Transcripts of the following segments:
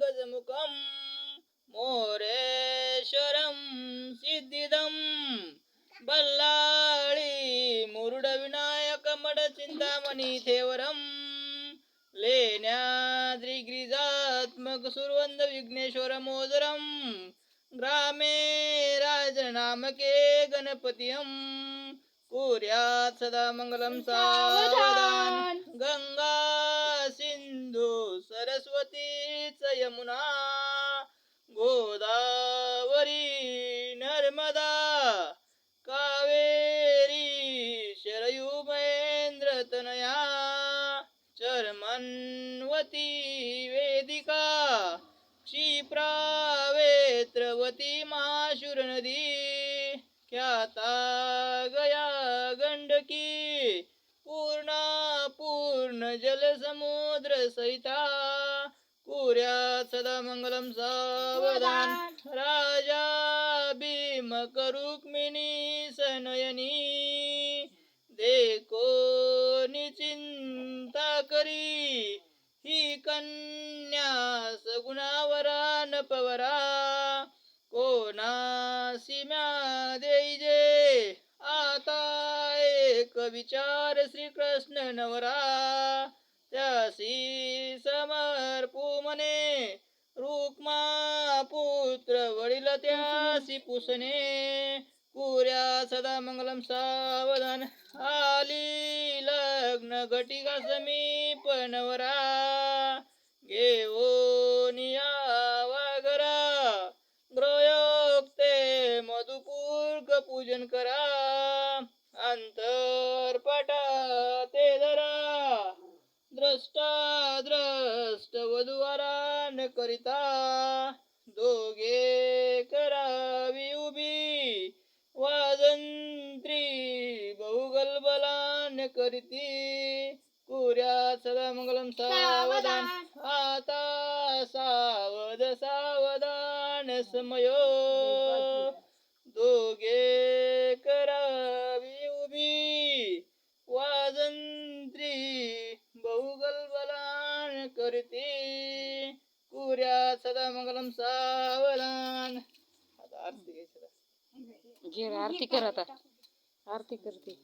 गजमुखम मोरेश्वरम सिद्धिदम बल्लाळी मुरुड विनायक मड चिंतामणी थेवरम लेण्याद्रिगिरिजात्मक सुरवंद विघ्नेश्वर मोदरम ग्रामे राजनामके गणपतियम कुर्यात सदा मंगलम सावधान। गंगा सिंधू सरस्वती च यमुना गोदावरी नर्मदा कावेरी शरयू महेंद्र तनया चर्मन्वती वेदिका क्षिप्रावेत्रवती महाशूर नदी ख्याता गया गंडकी पूर्णा पूर्ण जलसमुद्र सहिता कुर्यात सदा मंगलम सावधान राजा भीम रुक्मिणी सनयनी. देखो निचिंता करी. ही कन्या सगुणावरा नपवरा कोणासी म्या देईजे आता एक विचार श्रीकृष्ण नवरा. त्यासी समर्पू मने रुक्मा पुत्र वडील त्यासी पुसणे पुऱ्या सदा मंगलम सावधान आली. लग्न घटिका समीप नवरा घेऊन वागरा ग्रयोक्ते मधुपूर्क पूजन करा. द्रष्टा द्रष्ट वधुवारा न करिता दोघे करावी उभी. वाजंत्री बहुगलबलान करीती. कुर्यात सदा मंगलम सावधान. आता सावध सावधान समयो. दोघे करावी करते कुर्यात सदा मंगलम सावधान आता आरती घ्यायची आता. घे आरती कर आता. आरती करते.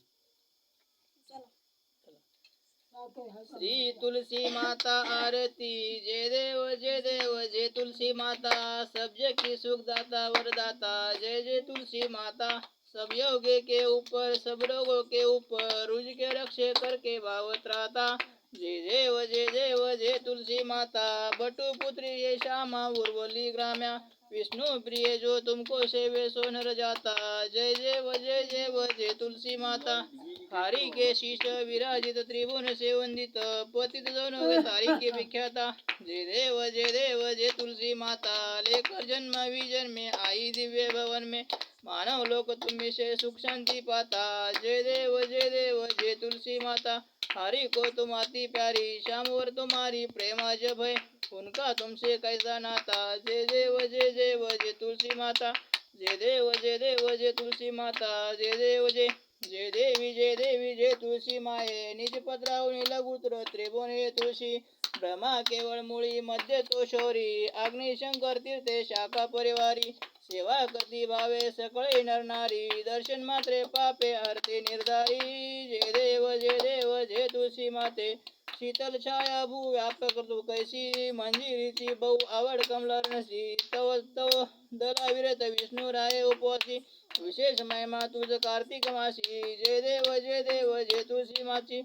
श्री तुलसी माता आरती जय देव जय देव जय तुलसी माता सब जग की सुखदाता वरदाता. जय जय तुलसी माता सब योगे के ऊपर सब रोगों के ऊपर रुझ के रक्षे करके भावत रहता. जय देव जय देव जय तुलसी माता बटु पुत्री ये श्यामा उर्वली ग्राम्या विष्णु प्रिय जो तुमको सेवे सो नर जाता। जय देव जय देव जय तुलसी माता। हरि के शीश विराजित त्रिभुवन से वंदित। पतित तारी के विख्याता। जय देव जय देव जय तुलसी माता। लेकर जन्म विजन में आई दिव्य भवन में। मानव लोक तुम्हें से सुख शांति पाता। जय देव जय देव जय तुलसी माता। हरि को तुम आती प्यारी, श्याम और तुम्हारी जब है उनका तुमसे कैसा नाता? जय देव जे देव जे तुलसी माता। जे देव जे देव जे तुलसी माता। जे देव जे जय देवी जय देवी जय तुळशी माये। निज पत्रावणी लघुत्र त्रिभुवने तुळशी। ब्रह्मा केवळ मुळी मध्य तो शौरी। अग्निशंकर तीर्थे शाखा परिवारी। सेवा कती भावे सकळे नरनारी। दर्शन मात्रे पापे हरते निर्धारी। जय देव जय देव जय तुळशी माते। शीतल छाया भू व्यापक तू कैसी मंजिरीची बहु आवड कमलर नसी तव तव दला विरत विष्णू राय उपवासी. विशेष महिमा तुझ कार्तिक मासी जय देव जय देव जय तुळशी माची.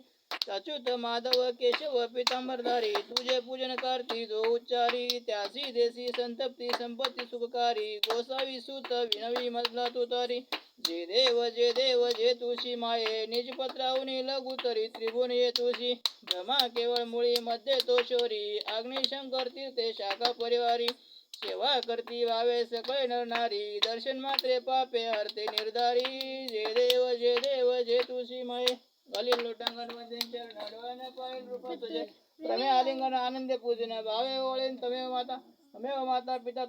अच्युत माधव केशव पितांबरधारी. तुझे पूजन कार्ती जो उच्चारी. त्यासी देसी संतप्ती संपत्ती सुखकारी. गोसावी सुत विनवी मजला तुतारी. जे देव जे देव जे तुशी माये निज पत्रावनी लघुतरी त्रिभुवन ये तुशी भ्रमा केवळ मुळी मध्ये तो शोरी अग्निशंकर तीर्थे शाखा परिवारी. सेवा करती वावे सकळे नरनारी दर्शन मात्रे पापे हरते निर्धारी. जे देव जे देव जे तुशी माये. गलील लोटांगणमध्ये चरण डोळ्याने रूप तुझे. प्रमे आलिंगन आनंद पूजन भावे ओळेन तमेव माता तमेव माता पिता